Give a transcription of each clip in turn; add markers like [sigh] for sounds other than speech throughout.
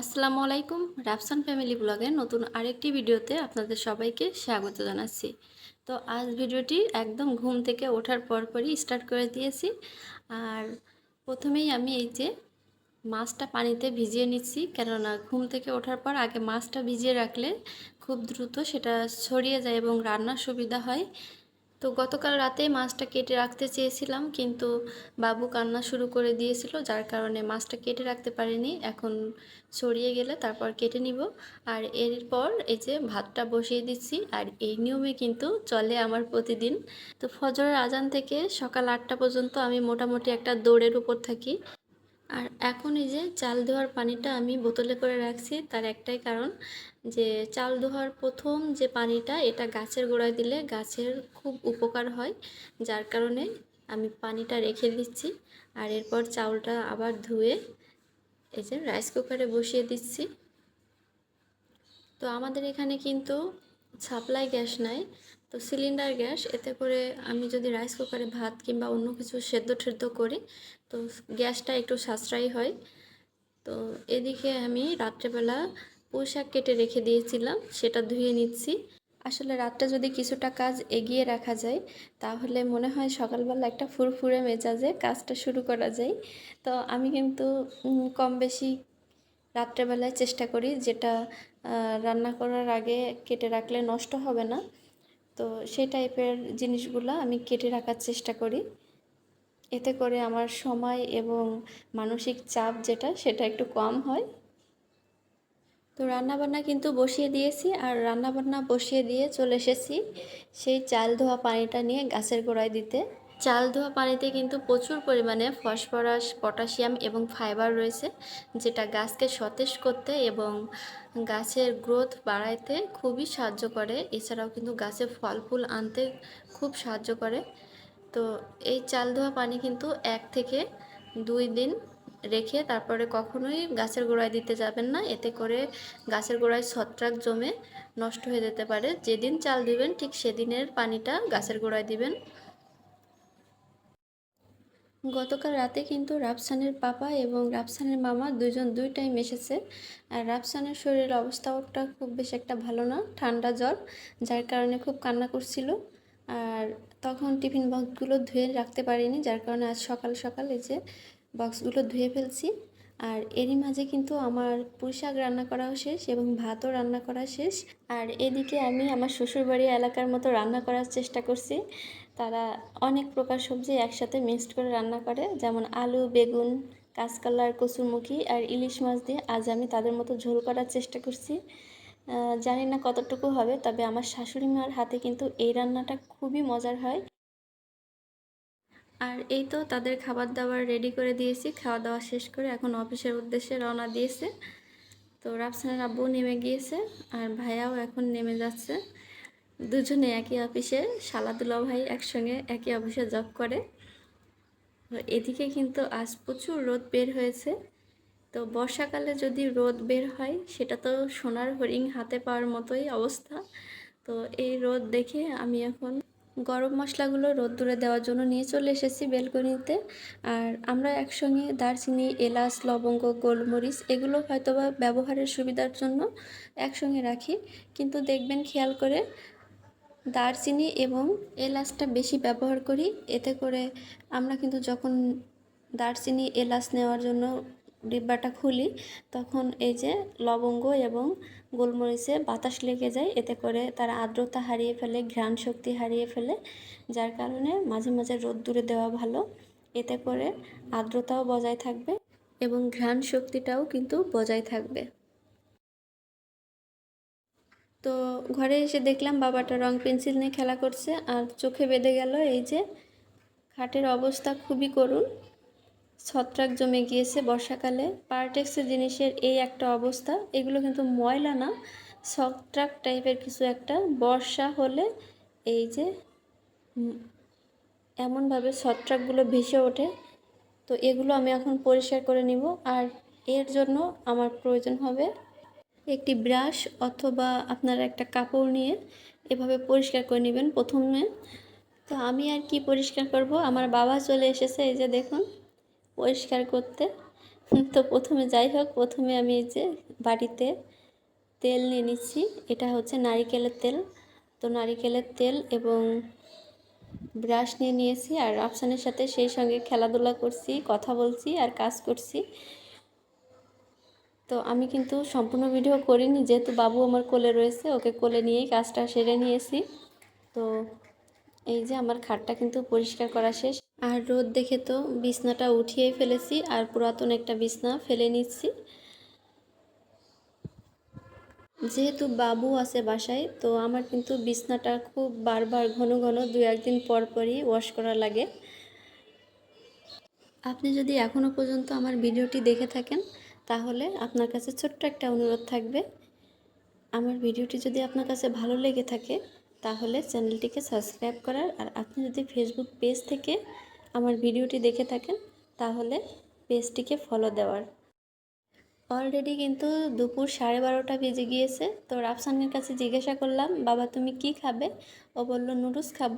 আসসালামু আলাইকুম, রাফসান ফ্যামিলি ব্লগের নতুন আরেকটি ভিডিওতে আপনাদের সবাইকে স্বাগত জানাচ্ছি। তো আজ ভিডিওটি একদম ঘুম থেকে ওঠার পরপরই স্টার্ট করে দিয়েছি। আর প্রথমেই আমি এই যে মাছটা পানিতে ভিজিয়ে নিচ্ছি, কেননা ঘুম থেকে ওঠার পর আগে মাছটা ভিজিয়ে রাখলে খুব দ্রুত সেটা ছড়িয়ে যায় এবং রান্নার সুবিধা হয়। তো গতকাল রাতে মাছটা কেটে রাখতে চেয়েছিলাম, কিন্তু বাবু কান্না শুরু করে দিয়েছিল, যার কারণে মাছটা কেটে রাখতে পারিনি। এখন ছড়িয়ে গেলে তারপর কেটে নিব। আর এরপর এই যে ভাতটা বসিয়ে দিচ্ছি, আর এই নিয়মে কিন্তু চলে আমার প্রতিদিন। তো ফজরের আজান থেকে সকাল আটটা পর্যন্ত আমি মোটামুটি একটা দৌড়ের উপর থাকি। আর এখন এই যে চাল ধোয়ার পানিটা আমি বোতলে করে রাখছি। তার একটাই কারণ যে চাল ধোয়ার প্রথম যে পানিটা, এটা গাছের গোড়ায় দিলে গাছের খুব উপকার হয়। যার কারণে আমি পানিটা রেখে দিচ্ছি আর এরপর চাউলটা আবার ধুয়ে এই যে রাইস কুকারে বসিয়ে দিচ্ছি। তো আমাদের এখানে কিন্তু সাপ্লাই গ্যাস নাই। তো সিলিন্ডার গ্যাস, এতে করে আমি যদি রাইস কুকারে ভাত কিংবা অন্য কিছু সেদ্ধ টেদ্ধ করি, তো গ্যাসটা একটু সাশ্রয়ী হয়। তো এদিকে আমি রাত্রেবেলা পুঁই শাক কেটে রেখে দিয়েছিলাম, সেটা ধুয়ে নিচ্ছি। আসলে রাতটা যদি কিছুটা কাজ এগিয়ে রাখা যায়, তাহলে মনে হয় সকালবেলা একটা ফুরফুরে মেজাজে কাজটা শুরু করা যায়। তো আমি কিন্তু কম বেশি রাত্রেবেলায় চেষ্টা করি, যেটা রান্না করার আগে কেটে রাখলে নষ্ট হবে না। তো সেই টাইপের জিনিসগুলো আমি কেটে রাখার চেষ্টা করি। এতে করে আমার সময় এবং মানসিক চাপ যেটা, সেটা একটু কম হয়। তো রান্নাবান্না কিন্তু বসিয়ে দিয়েছি আর রান্নাবান্না বসিয়ে দিয়ে চলে এসেছি সেই চাল ধোয়া পানিটা নিয়ে গাছের গোড়ায় দিতে। চাল ধোয়া পানিতে কিন্তু প্রচুর পরিমাণে ফসফরাস, পটাশিয়াম এবং ফাইবার রয়েছে, যেটা গাছকে সতেজ করতে এবং গাছের গ্রোথ বাড়াইতে খুবই সাহায্য করে। এছাড়াও কিন্তু গাছে ফল ফুল আনতে খুব সাহায্য করে। তো এই চাল ধোয়া পানি কিন্তু এক থেকে দুই দিন রেখে তারপরে কখনোই গাছের গোড়ায় দিতে যাবেন না। এতে করে গাছের গোড়ায় ছত্রাক জমে নষ্ট হয়ে যেতে পারে। যেদিন চাল দিবেন ঠিক সেদিনের পানিটা গাছের গোড়ায় দিবেন। গতকাল রাতে কিন্তু রাফসানের পাপা এবং রাফসানের মামা দুজন দুই টাইম এসেছে। আর রাফসানের শরীরের অবস্থাটা খুব বেশি একটা ভালো না, ঠান্ডা জ্বর, যার কারণে খুব কান্না করছিল। আর তখন টিফিন বক্সগুলো ধুয়ে রাখতে পারিনি, যার কারণে আজ সকাল সকাল এই যে বক্সগুলো ধুয়ে ফেলছি। আর এরই মাঝে কিন্তু আমার পুঁই শাক রান্না করাও শেষ এবং ভাতও রান্না করা শেষ। আর এদিকে আমি আমার শ্বশুরবাড়ি এলাকার মতো রান্না করার চেষ্টা করছি। তারা অনেক প্রকার সবজি একসাথে মিক্সড করে রান্না করে, যেমন আলু, বেগুন, কাঁচকলার কচুরমুখী আর ইলিশ মাছ দিয়ে আজ আমি তাদের মতো ঝোল করার চেষ্টা করছি। জানি না কতটুকু হবে, তবে আমার শাশুড়ি মার হাতে কিন্তু এই রান্নাটা খুবই মজার হয়। আর এই তো তাদের খাবার দাবার রেডি করে দিয়েছি, খাওয়া দাওয়া শেষ করে এখন অফিসের উদ্দেশ্যে রওনা দিয়েছে। তো রাফসানের আব্বু নেমে গিয়েছে আর ভাইয়াও এখন নেমে যাচ্ছে। দুজনে একই অফিসে সালাদুল্লাহ ভাই একসঙ্গে একই অফিসে জব করে। এদিকে কিন্তু আজ প্রচুর রোদ বের হয়েছে। তো বর্ষাকালে যদি রোদ বের হয়, সেটা তো সোনার হরিং হাতে পাওয়ার মতোই অবস্থা। তো এই রোদ দেখে আমি এখন গরম মশলাগুলো রোদ্দুরে দেওয়ার জন্য নিয়ে চলে এসেছি বেলকনিতে। আর আমরা একসঙ্গে দারচিনি, এলাচ, লবঙ্গ, গোলমরিচ এগুলো হয়তোবা ব্যবহারের সুবিধার জন্য একসঙ্গে রাখি। কিন্তু দেখবেন, খেয়াল করে দারচিনি এবং এলাচটা বেশি ব্যবহার করি। এতে করে আমরা কিন্তু যখন দারচিনি, এলাচ নেওয়ার জন্য ডিব্বাটা খুলি, তখন এই যে লবঙ্গ এবং গোলমরিচে বাতাস লেগে যায়। এতে করে তারা আর্দ্রতা হারিয়ে ফেলে, ঘ্রাণ শক্তি হারিয়ে ফেলে, যার কারণে মাঝে মাঝে রোদ দূরে দেওয়া ভালো। এতে করে আর্দ্রতাও বজায় থাকবে এবং ঘ্রাণ শক্তিটাও কিন্তু বজায় থাকবে। তো ঘরে এসে দেখলাম বাবাটা রং পেন্সিল নিয়ে খেলা করছে আর চোখে বেঁধে গেল এই যে খাটের অবস্থা খুবই করুণ। ছত্রাক জমে গিয়েছে বর্ষাকালে। পার্টেক্সের জিনিসের এই একটা অবস্থা। এগুলো কিন্তু ময়লা না, ছত্রাক টাইপের কিছু একটা। বর্ষা হলে এই যে এমনভাবে ছত্রাকগুলো ভেসে ওঠে। তো এগুলো আমি এখন পরিষ্কার করে নিব। আর এর জন্য আমার প্রয়োজন হবে একটি ব্রাশ অথবা আপনারা একটা কাপড় নিয়ে এভাবে পরিষ্কার করে নেবেন প্রথমে। তো আমি আর কি পরিষ্কার করব? আমার বাবা চলে এসেছে, এই যে দেখুন, পরিষ্কার করতে। তো প্রথমে যাই হোক, প্রথমে আমি এই যে বাড়িতে তেল নিয়ে নিচ্ছি। এটা হচ্ছে নারিকেলের তেল। তো নারিকেলের তেল এবং ব্রাশ নিয়ে নিয়েছি আর রাফসানের সাথে সেই সঙ্গে খেলাধুলা করছি, কথা বলছি আর কাজ করছি। তো আমি কিন্তু সম্পূর্ণ ভিডিও করিনি, যেহেতু বাবু আমার কোলে রয়েছে, ওকে কোলে নিয়েই কাজটা সেরে নিয়েছি। তো এই যে আমার খাটটা কিন্তু পরিষ্কার করা শেষ। আর রোদ দেখে তো বিছনাটা উঠিয়ে ফেলেছি, আর পুরাতন একটা বিছনা ফেলে নিচ্ছি। যেহেতু বাবু আছে বাসায়, তো আমার কিন্তু বিছনাটা খুব বারবার ঘন ঘন দু একদিন পর পরই ওয়াশ করা লাগে। আপনি যদি এখনও পর্যন্ত আমার ভিডিওটি দেখে থাকেন তাহলে আপনার কাছে ছোট্ট একটা অনুরোধ থাকবে। আমার ভিডিওটি যদি আপনার কাছে ভালো লেগে থাকে, তাহলে চ্যানেলটিকে সাবস্ক্রাইব করার, আর আপনি যদি ফেসবুক পেজ থেকে আমার ভিডিওটি দেখে থাকেন, তাহলে পেজটিকে ফলো দেওয়ার। অলরেডি কিন্তু দুপুর সাড়ে বারোটা বেজে গিয়েছে। তো রাফসানের কাছে জিজ্ঞাসা করলাম, বাবা, তুমি কি খাবে? ও বলল, নুডলস খাব।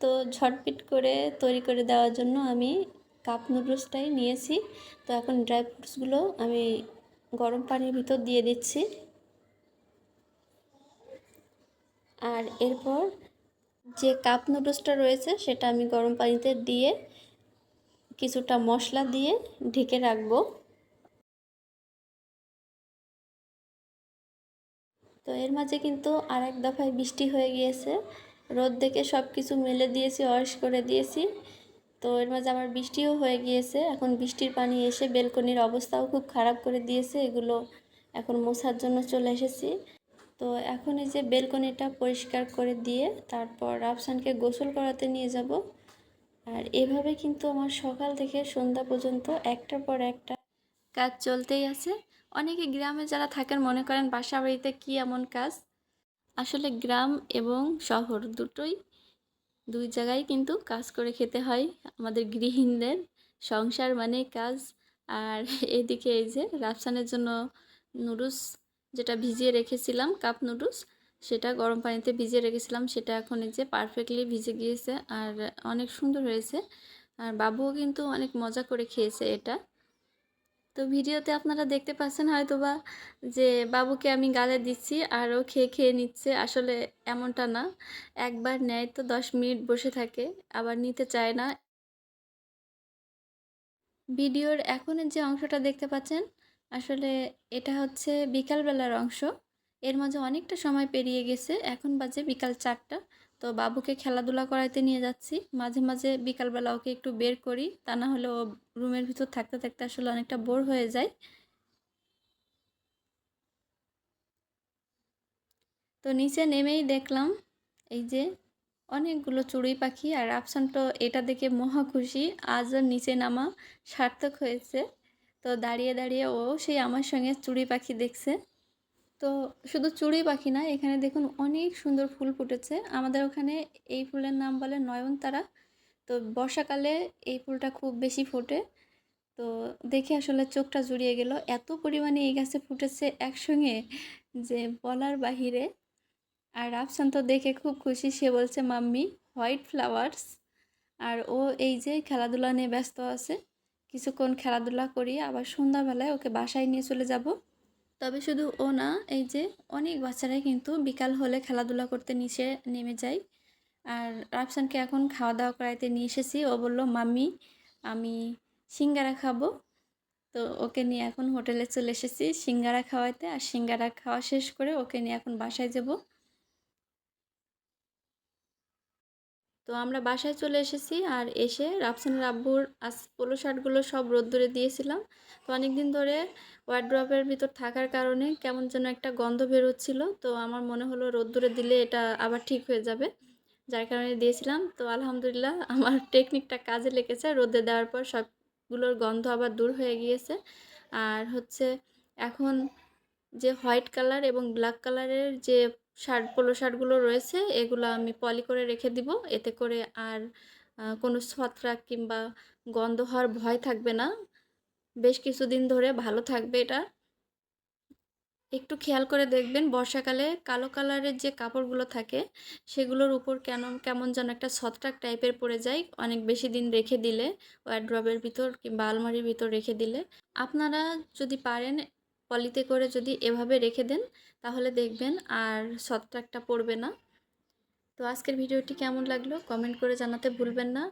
তো ঝটপিট করে তৈরি করে দেওয়ার জন্য আমি কাপ নুডলসটাই নিয়েছি। তো এখন ড্রাই ফ্রুটসগুলো আমি গরম পানির ভিতর দিয়ে দিচ্ছি। আর এরপর যে কাপ নুডলসটা রয়েছে সেটা আমি গরম পানিতে দিয়ে কিছুটা মশলা দিয়ে ঢেকে রাখব। তো এর মাঝে কিন্তু আর এক দফায় বৃষ্টি হয়ে গিয়েছে। রোদ দেখে সব কিছু মেলে দিয়েছি, ওয়াশ করে দিয়েছি। তো এর মাঝে আমার বৃষ্টিও হয়ে গিয়েছে। এখন বৃষ্টির পানি এসে বেলকনির অবস্থাও খুব খারাপ করে দিয়েছে। এগুলো এখন মোছার জন্য চলে এসেছি। তো এখন এই যে বেলকনিটা পরিষ্কার করে দিয়ে তারপর রাফসানকে গোসল করাতে নিয়ে যাব। আর এভাবে কিন্তু আমার সকাল থেকে সন্ধ্যা পর্যন্ত একটার পর একটা কাজ চলতেই আছে। অনেকে গ্রামে যারা থাকেন মনে করেন বাসা বাড়িতে কী এমন কাজ? আসলে গ্রাম এবং শহর দুটোই দুই জায়গায় কিন্তু কাজ করে খেতে হয়, আমাদের গৃহিণীদের। সংসার মানে কাজ। আর [laughs] এদিকে এই যে রাফসানের জন্য নুডলস যেটা ভিজিয়ে রেখেছিলাম, কাপ নুডলস, সেটা গরম পানিতে ভিজিয়ে রেখেছিলাম, সেটা এখন এই যে পারফেক্টলি ভিজে গিয়েছে। আর অনেক সুন্দর হয়েছে। আর বাবুও কিন্তু অনেক মজা করে খেয়েছে এটা। তো ভিডিওতে আপনারা দেখতে পাচ্ছেন হয়তো বা যে, বাবুকে আমি গালে দিচ্ছি আর ও খেয়ে খেয়ে নিচ্ছে। আসলে এমনটা না। একবার নেয় তো দশ মিনিট বসে থাকে, আবার নিতে চায় না। ভিডিওর এখনের যে অংশটা দেখতে পাচ্ছেন, আসলে এটা হচ্ছে বিকালবেলার অংশ। এর মাঝে অনেকটা সময় পেরিয়ে গেছে। এখন বাজে বিকাল চারটা। তো বাবুকে খেলাধুলা করাইতে নিয়ে যাচ্ছি। মাঝে মাঝে বিকালবেলা ওকে একটু বের করি। তা না হলে ও রুমের ভিতর থাকতে থাকতে আসলে অনেকটা বোর হয়ে যায়। তো নিচে নেমেই দেখলাম, এই যে অনেকগুলো চড়ুই পাখি আর আফসান তো এটা দেখে মহা খুশি আজ নিচে নামা সার্থক হয়েছে। তো দাঁড়িয়ে দাঁড়িয়ে ও সেই আমার সঙ্গে চুড়ি পাখি দেখছে। তো শুধু চুড়ি পাখি না, এখানে দেখুন অনেক সুন্দর ফুল ফুটেছে। আমাদের ওখানে এই ফুলের নাম বলে নয়নতারা। তো বর্ষাকালে এই ফুলটা খুব বেশি ফোটে। তো দেখে আসলে চোখটা জুড়িয়ে গেল। এত পরিমাণে এই গাছে ফুটেছে একসঙ্গে যে বলার বাহিরে। আর রাফসান তো দেখে খুব খুশি, সে বলছে, মাম্মি, হোয়াইট ফ্লাওয়ার্স। আর ও এই যে খেলাধুলা নিয়ে ব্যস্ত আছে, কিছুক্ষণ খেলাধুলা করিয়ে আবার সন্ধ্যাবেলায় ওকে বাসায় নিয়ে চলে যাব। তবে শুধু ও না, এই যে অনেক বাচ্চারাই কিন্তু বিকাল হলে খেলাধুলা করতে নিচে নেমে যায়। আর রাফসানকে এখন খাওয়া দাওয়া করাইতে নিয়ে এসেছি। ও বলল, মাম্মি, আমি সিঙ্গারা খাব। তো ওকে নিয়ে এখন হোটেলে চলে এসেছি সিঙ্গারা খাওয়াইতে। আর সিঙ্গারা খাওয়া শেষ করে ওকে নিয়ে এখন বাসায় যাব। তো আমরা বাসায় চলে এসেছি আর এসে রাফসানের আব্বুর আস পোলো শার্টগুলো সব রোদ্দুরে দিয়েছিলাম। তো অনেক দিন ধরে ওয়ার্ড্রপের ভিতর থাকার কারণে কেমন যেন একটা গন্ধ বেরোচ্ছিল। তো আমার মনে হলো রোদ্দুরে দিলে এটা আবার ঠিক হয়ে যাবে। যার কারণে দিয়েছিলাম। তো আলহামদুলিল্লাহ আমার টেকনিকটা কাজে লেগেছে। রোদে দেওয়ার পর সবগুলোর গন্ধ আবার দূর হয়ে গিয়েছে। আর হচ্ছে এখন যে হোয়াইট কালার এবং ব্ল্যাক কালারের যে শার্ট, পোলো শার্টগুলো রয়েছে, এগুলো আমি পলি করে রেখে দিব। এতে করে আর কোনো ছত্রাক কিংবা গন্ধ হওয়ার ভয় থাকবে না। বেশ কিছুদিন ধরে ভালো থাকবে এটা। একটু খেয়াল করে দেখবেন, বর্ষাকালে কালো কালারের যে কাপড়গুলো থাকে, সেগুলোর উপর কেন, কেমন যেন একটা ছত্রাক টাইপের পড়ে যায়। অনেক বেশি দিন রেখে দিলে ওয়ার্ড্রবের ভিতর কিংবা আলমারির ভিতর রেখে দিলে। আপনারা যদি পারেন পলিতে করে যদি এভাবে রেখে দেন, তাহলে দেখবেন আর ছত্রাকটা পড়বে না। তো আজকের ভিডিওটি কেমন লাগল কমেন্ট করে জানাতে ভুলবেন না।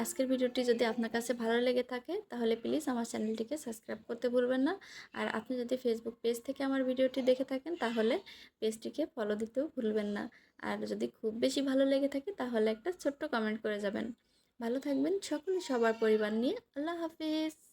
আজকের ভিডিওটি যদি আপনার কাছে ভালো লেগে থাকে, তাহলে প্লিজ আমার চ্যানেলটিকে সাবস্ক্রাইব করতে ভুলবেন না। আর আপনি যদি ফেসবুক পেজ থেকে আমার ভিডিওটি দেখে থাকেন, তাহলে পেজটিকে ফলো দিতেও ভুলবেন না। আর যদি খুব বেশি ভালো লেগে থাকে, তাহলে একটা ছোট্ট কমেন্ট করে যাবেন। ভালো থাকবেন সকলে, সবার পরিবার নিয়ে। আল্লাহ হাফিজ।